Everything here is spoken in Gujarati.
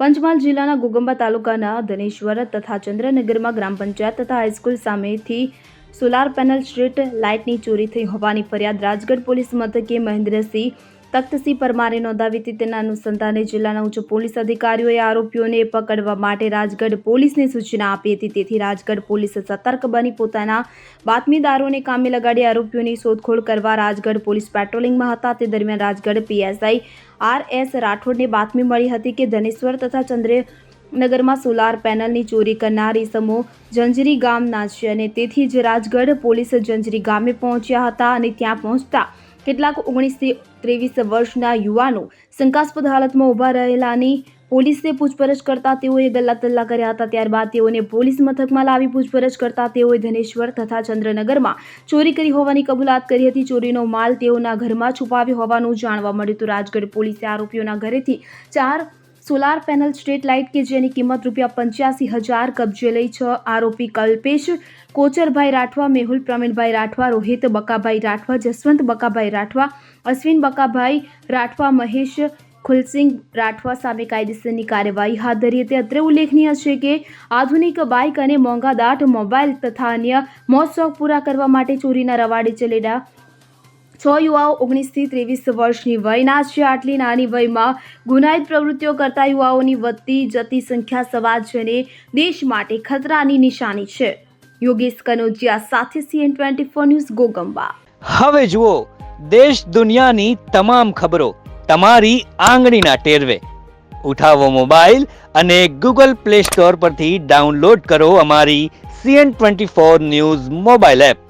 પંચમહાલ જિલ્લાના ગુગંબા તાલુકાના ધનેશ્વર તથા ચંદ્રનગરમાં ગ્રામ પંચાયત તથા હાઈસ્કૂલ સામેથી સોલાર પેનલ સ્ટ્રીટ લાઇટની ચોરી થઈ હોવાની ફરિયાદ રાજગઢ પોલીસ મથકે મહેન્દ્રસિંહ તખ્તસિંહ પરમારે નોંધાવી હતી. તેના અનુસંધાને જિલ્લાના ઉચ્ચ પોલીસ અધિકારીઓએ આરોપીઓને પકડવા માટે રાજગઢ પોલીસને સૂચના આપી હતી. તેથી રાજગઢ પોલીસ સતર્ક બની પોતાના બાતમીદારોને કામે લગાડી આરોપીઓની શોધખોળ કરવા રાજગઢ પોલીસ પેટ્રોલિંગમાં હતા. તે દરમિયાન રાજગઢ પીએસઆઈ આર એસ રાઠોડને બાતમી મળી હતી કે ધનેશ્વર તથા ચંદ્રે નગરમાં સોલાર પેનલની ચોરી કરનાર ઇસમો જંજરી ગામના છે અને તેથી જ રાજગઢ પોલીસ જંજરી ગામે પહોંચ્યા હતા અને ત્યાં પહોંચતા કેટલાક ઓગણીસથી ત્રેવીસ વર્ષના યુવાનો શંકાસ્પદ હાલતમાં ઊભા રહેલાની પોલીસે પૂછપરછ કરતા તેઓએ ગલ્લા તલ્લા કર્યા હતા. ત્યારબાદ તેઓને પોલીસ મથકમાં લાવી પૂછપરછ કરતા તેઓએ ધનેશ્વર તથા ચંદ્રનગરમાં ચોરી કરી હોવાની કબૂલાત કરી હતી. ચોરીનો માલ તેઓના ઘરમાં છુપાવ્યો હોવાનું જાણવા મળ્યું હતું. રાજગઢ પોલીસે આરોપીઓના ઘરેથી ચાર સોલાર પેનલ સ્ટ્રીટ લાઇટ કે જેની કિંમત રૂપિયા પંચ્યાસી હજાર કબજે લઈ છ આરોપી કલ્પેશ, કોચરભાઈ રાઠવા, મેહુલ પ્રવીણભાઈ રાઠવા, રોહિત બકાભાઈ રાઠવા, જસવંત બકાભાઈ રાઠવા, અશ્વિન બકાભાઈ રાઠવા, મહેશ ખુલસિંગ રાઠવા સામે કાયદેસરની કાર્યવાહી હાથ ધરી હતી. અત્રે ઉલ્લેખનીય છે કે આધુનિક બાઇક અને મોંઘાદાટ મોબાઈલ તથા અન્ય મોજ શોખ પૂરા કરવા માટે ચોરીના રવાડે ચલેલા છ યુવાઓ ઓગણીસથી ત્રેવીસ વર્ષની વયના છે. આટલી નાની વયમાં ગુનાહિત પ્રવૃત્તિઓ કરતા યુવાઓની વધતી જતી સંખ્યા સમાજ અને દેશ માટે ખતરાની નિશાની છે. યોગેશ કનોજિયા સાથે CN twenty four news Gogamba. હવે જુઓ, દેશ દુનિયાની તમામ ખબરો તમારી આંગળીના ટેરવે. ઉઠાવો મોબાઈલ અને ગૂગલ પ્લે સ્ટોર પરથી ડાઉનલોડ કરો અમારી CN twenty four news mobile app.